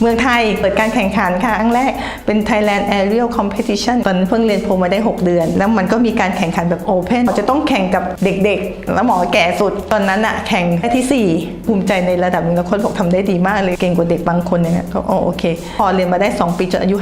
เมืองไทยเปิดการแข่งขันค่ะครั้งแรกเป็น Thailand Aerial Competition ตอนเพิ่งเรียนโพมาได้ 6 เดือน แล้วมันก็มีการแข่งขันแบบ Open จะต้องแข่งกับเด็กๆ แล้วหมอแก่สุด ตอนนั้นอะแข่งแค่ที่ 4 ภูมิใจในระดับหนึงแล้วคนบอกทำได้ดีมากเลยเก่งกว่าเด็กบางคนเนี่ยก็โอเค พอเรียนมาได้ 2 ปีจนอายุ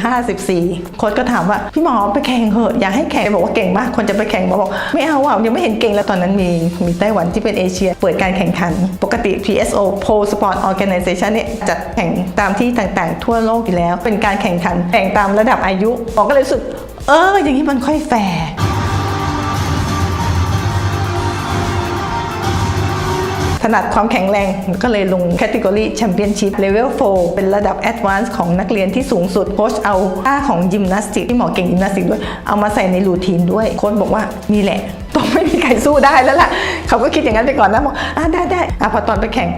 54 โค้ชก็ถามว่า พี่หมอไปแข่งเหอะอยากให้แข่งบอกว่าเก่งมากคนจะไปแข่งหมอบอกไม่เอาอะยังไม่เห็นเก่งแล้วตอนนั้นมีมีไต้หวันที่เป็นเอเชีย เปิดการแข่งขัน ปกติ PSO Pro Sport Organization เนี่ยจัดแข่งตามที่ต่างๆ ทั่วโลกอยู่แล้ว เป็นการแข่งขันแข่งตามระดับอายุหมอก็เลยรู้สึก เออ อย่างนี้มันค่อยแฟร์ถนัดความแข็งแรงก็เลยลงแคตต g o r y Championship Level 4เป็นระดับ Advanced ของนักเรียนที่สูงสุดโค้ชเอาท่าของยิมนาสติกที่หมอเก่งยิมนาสติกด้วย เอามาใส่ในรูทีนด้วยโค้ชบอกว่านี่แหละ ต้องไม่มีใครสู้ได้แล้วล่ะ เขาก็คิดอย่างนั้นไปก่อนนะบอกอะได้ได้อะพอตอนไปแข่ง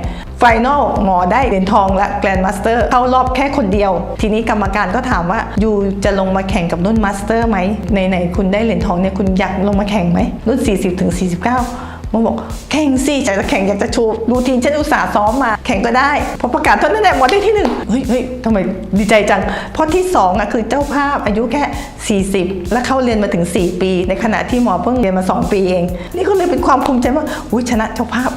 ไฟนอลหมอได้เหรียญทองและแกรนด์มาสเตอร์เข้ารอบแค่คนเดียว ทีนี้กรรมการก็ถามว่ายูจะลงมาแข่งกับรุ่นมาสเตอร์ไหมในไหนๆคุณได้เหรียญทองเนี่ยคุณอยากลงมาแข่งไหมรุ่น 40ถึง49มันบอกแข่งสิอยากจะแข่งอยากจะโชว์รูทีนฉันอุตส่าห์ซ้อมมา แข่งก็ได้พอประกาศเท่านั้นแหละหมอได้ที่หนึ่งเฮ้ยเฮ้ยทำไมดีใจจัง เพราะที่สองอะคือเจ้าภาพอายุแค่ 40 แล้วเข้าเรียนมาถึง 4 ปี ในขณะที่หมอเพิ่งเรียนมา 2 ปีเอง นี่ก็เลยเป็นความภูมิใจว่าอุ้ยชนะเจ้าภาพ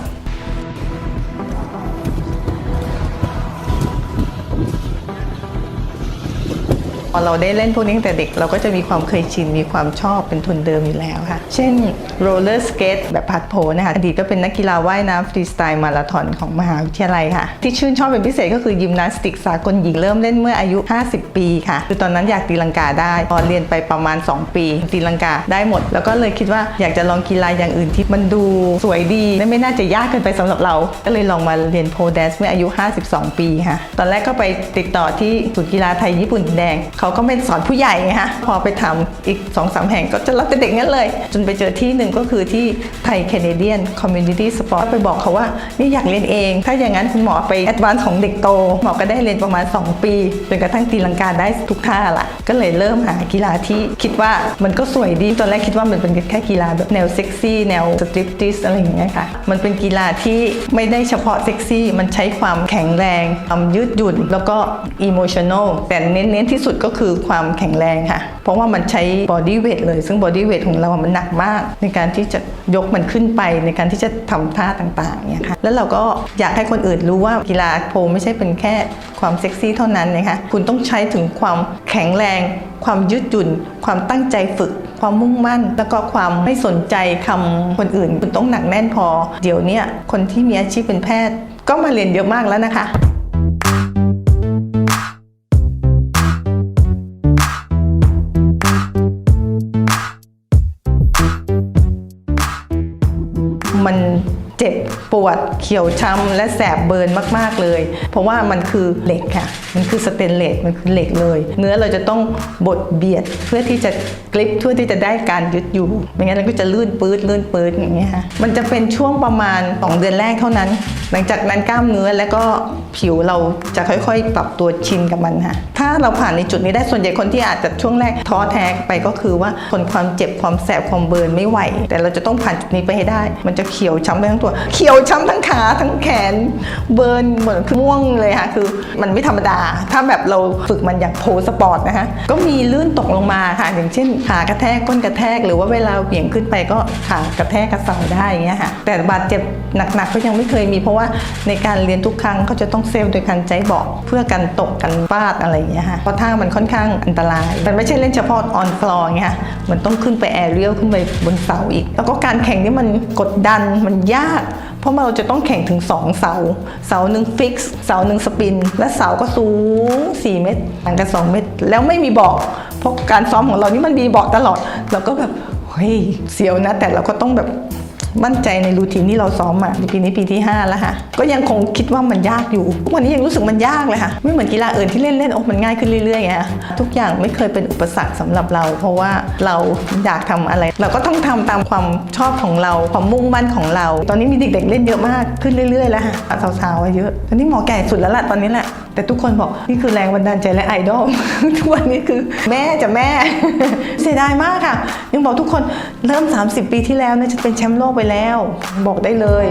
พอเราได้เล่นพวกนี้ตั้งแต่เด็กเราก็จะมีความเคยชินมีความชอบเป็นทุนเดิมอยู่แล้วค่ะ เช่นโรลเลอร์สเกตแบบพัดโผนะคะอดีตก็เป็นนักกีฬาว่ายน้ำฟรีสไตล์มาราธอนของมหาวิทยาลัยค่ะ ที่ชื่นชอบเป็นพิเศษก็คือยิมนาสติกสากลหญิงเริ่มเล่นเมื่ออายุ 50 ปีค่ะ คือตอนนั้นอยากตีลังกาได้พอเรียนไปประมาณ 2 ปี ตีลังกาได้หมด แล้วก็เลยคิดว่าอยากจะลองกีฬาอย่างอื่นที่มันดูสวยดีและไม่น่าจะยากเกินไปสำหรับเรา ก็เลยลองมาเรียนโพแดนซ์เมื่ออายุ 52 ปีค่ะ ตอนแรกก็ไปติดต่อที่ศูนย์กีฬาไทยญี่ปุ่นดินแดงเขาก็ไม่สอนผู้ใหญ่ไงฮะพอไปทำอีก2อสาแห่งก็จะรับแต่เด็กงั้นเลย จนไปเจอที่หนึ่งก็คือที่ไทยแคนาเดียนคอมมูนิตี้สปอร์ตไปบอกเขาว่านี่อยากเรียนเอง ถ้าอย่างนั้นคุณหมอไปแอดวานซ์ของเด็กโตหมอก็ได้เรียนประมาณ 2 ปีจนกระทั่งตีลังกาได้ทุกท่าละก็เลยเริ่มหากีฬาที่คิดว่ามันก็สวยดีตอนแรกคิดว่ามันเป็นแค่กีฬาแบบแนวเซ็กซี่แนวสตริปติสอะไรอย่างเงี้ยค่ะมันเป็นกีฬาที่ไม่ได้เฉพาะเซ็กซี่มันใช้ความแข็งแรงความยืดหยุ่นแล้วก็อิโมชัน a ลแต่เน้นๆที่สุดก็คือความแข็งแรงค่ะ เพราะว่ามันใช้บอดี้เวทเลย ซึ่งบอดี้เวทของเรามันหนักมาก ในการที่จะยกมันขึ้นไปในการที่จะทำท่าต่างๆเนี่ยค่ะแล้วเราก็อยากให้คนอื่นรู้ว่ากีฬาโพไม่ใช่เป็นแค่ความเซ็กซี่เท่านั้นนะคะคุณต้องใช้ถึงความแข็งแรง ความยืดหยุ่น ความตั้งใจฝึกความมุ่งมั่น แล้วก็ความไม่สนใจคำคนอื่น คุณต้องหนักแน่นพอ เดี๋ยวนี้คนที่มีอาชีพเป็นแพทย์ ก็มาเรียนเยอะมากแล้วนะคะ มัน เจ็บปวดเขียวช้ำและแสบเบิร์นมาก ๆ เลย เพราะว่ามันคือเหล็กค่ะ มันคือสเตนเลสมันคือเหล็กเลย เนื้อเราจะต้องบดเบียดเพื่อที่จะกริปเพื่อที่จะได้การยึดอยู่ไม่งั้นเราก็จะลื่นปื๊ดลื่นปื๊ดอย่างเงี้ยค่ะมันจะเป็นช่วงประมาณ 2 เดือนแรกเท่านั้น หลังจากนั้นกล้ามเนื้อและก็ผิวเราจะค่อยๆ ปรับตัวชินกับมันค่ะถ้าเราผ่านในจุดนี้ได้ส่วนใหญ่คนที่อาจจะช่วงแรกท้อแท้ไปก็คือว่าทนความเจ็บความแสบความเบิร์นไม่ไหว แต่เราจะต้องผ่านจุดนี้ไปให้ได้ มันจะเขียวช้ำไปทั้งตัวเขียวช้ำทั้งขาทั้งแขนเบิร์นเหมือนคือม่วงเลยค่ะ คือมันไม่ธรรมดา ถ้าแบบเราฝึกมันอย่างโพสปอร์ตนะคะก็มีลื่นตกลงมาค่ะ อย่างเช่นขากระแทกก้นกระแทก หรือว่าเวลาเหวี่ยงขึ้นไปก็ขากระแทกกระเสาได้อย่างเงี้ยค่ะแต่บาดเจ็บหนักๆก็ยังไม่เคยมี เพราะว่าในการเรียนทุกครั้งก็จะต้องเซฟโดยการใจเบอกเพื่อกันตกกันฟาดอะไรอย่างเงี้ยค่ะเพราะท่ามันค่อนข้างอันตราย มันไม่ใช่เล่นเฉพาะออนฟลอร์เงี้ยมันต้องขึ้นไปแอเรียลขึ้นไปบนเสาอีก แล้วก็การแข่งนี่มันกดดันมันยากเพราะเราจะต้องแข่งถึง 2 เสา เสาหนึ่งฟิกซ์เสาหนึ่งสปิน และเสาก็สูง 4 เมตรห่างกัน 2 เมตร แล้วไม่มีเบาะเพราะการซ้อมของเรานี่มันมีเบาะตลอด เราก็แบบเฮ้ยเสียวนะแต่เราก็ต้องแบบ มั่นใจในรูทีนที่เราซ้อมมาในปีนี้ปีที่ 5 แล้วค่ะ ก็ยังคงคิดว่ามันยากอยู่ทุกวันนี้ยังรู้สึกมันยากเลยค่ะ ไม่เหมือนกีฬาอื่นที่เล่นเล่นโอ้มันง่ายขึ้นเรื่อยๆไงทุกอย่างไม่เคยเป็นอุปสรรคสำหรับเรา เพราะว่าเราอยากทำอะไร เราก็ต้องทำตามความชอบของเราความมุ่งมั่นของเรา ตอนนี้มีเด็กๆเล่นเยอะมากขึ้นเรื่อยๆแล้วค่ะสาวๆอะเยอะตอนนี้หมอแก่สุดแล้วล่ะตอนนี้แหละแต่ทุกคนบอกนี่คือแรงบันดาลใจและไอดอลทุกวันนี้คือแม่จะแม่เสียดายมากค่ะ ยังบอกทุกคนเริ่ม 30 ปีที่แล้วเนี่ยจะเป็นแชมป์โลกไปแล้ว บอกได้เลย